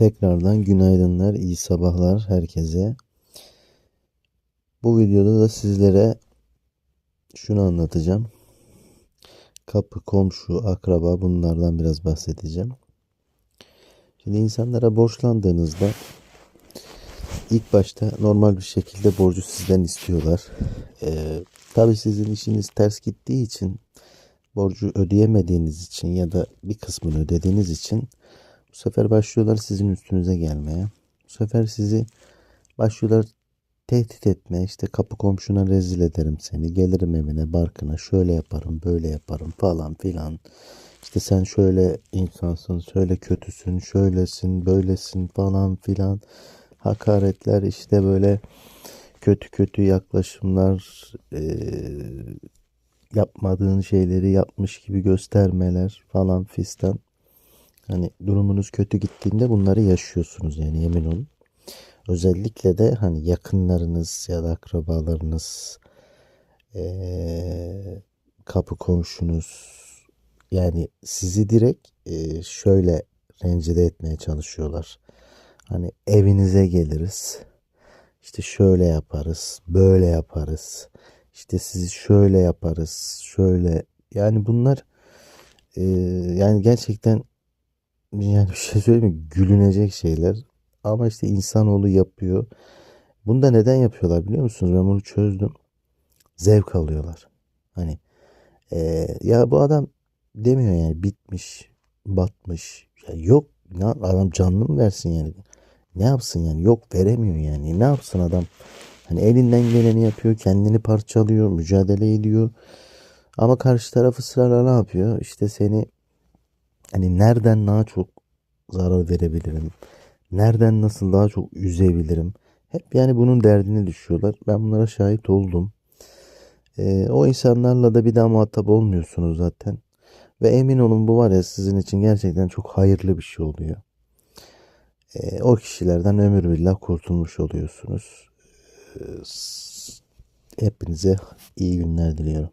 Tekrardan günaydınlar, iyi sabahlar herkese. Bu videoda da sizlere şunu anlatacağım. Kapı, komşu, akraba bunlardan biraz bahsedeceğim. Şimdi insanlara borçlandığınızda ilk başta normal bir şekilde borcu sizden istiyorlar. Ee, tabii sizin işiniz ters gittiği için borcu ödeyemediğiniz için ya da bir kısmını ödediğiniz için bu sefer başlıyorlar sizin üstünüze gelmeye. Bu sefer sizi başlıyorlar tehdit etmeye. İşte kapı komşuna rezil ederim seni. Gelirim evine barkına şöyle yaparım böyle yaparım falan filan. İşte sen şöyle insansın, şöyle kötüsün, şöylesin, böylesin falan filan. Hakaretler işte böyle kötü kötü yaklaşımlar, eee, yapmadığın şeyleri yapmış gibi göstermeler falan fistan. Hani durumunuz kötü gittiğinde bunları yaşıyorsunuz yani emin olun. Özellikle de hani yakınlarınız ya da akrabalarınız, eee, kapı komşunuz yani sizi direkt eee, şöyle rencide etmeye çalışıyorlar. Hani evinize geliriz. İşte şöyle yaparız, böyle yaparız. İşte sizi şöyle yaparız, şöyle. Yani bunlar eee, yani gerçekten yani bir şey söyleyeyim mi? Gülünecek şeyler. Ama işte insanoğlu yapıyor. Bunu da neden yapıyorlar biliyor musunuz? Ben bunu çözdüm. Zevk alıyorlar. Hani eee, ya bu adam demiyor yani bitmiş, batmış. Ya yok ne adam canını mı versin yani? Ne yapsın yani? Yok veremiyor yani. Ne yapsın adam? Hani elinden geleni yapıyor, kendini parçalıyor, mücadele ediyor. Ama karşı tarafı ısrarla ne yapıyor? İşte seni hani nereden daha çok zarar verebilirim? Nereden nasıl daha çok üzebilirim? Hep yani bunun derdine düşüyorlar. Ben bunlara şahit oldum. Ee, o insanlarla da bir daha muhatap olmuyorsunuz zaten. Ve emin olun bu var ya sizin için gerçekten çok hayırlı bir şey oluyor. Ee, o kişilerden ömür billah kurtulmuş oluyorsunuz. S- hepinize iyi günler diliyorum.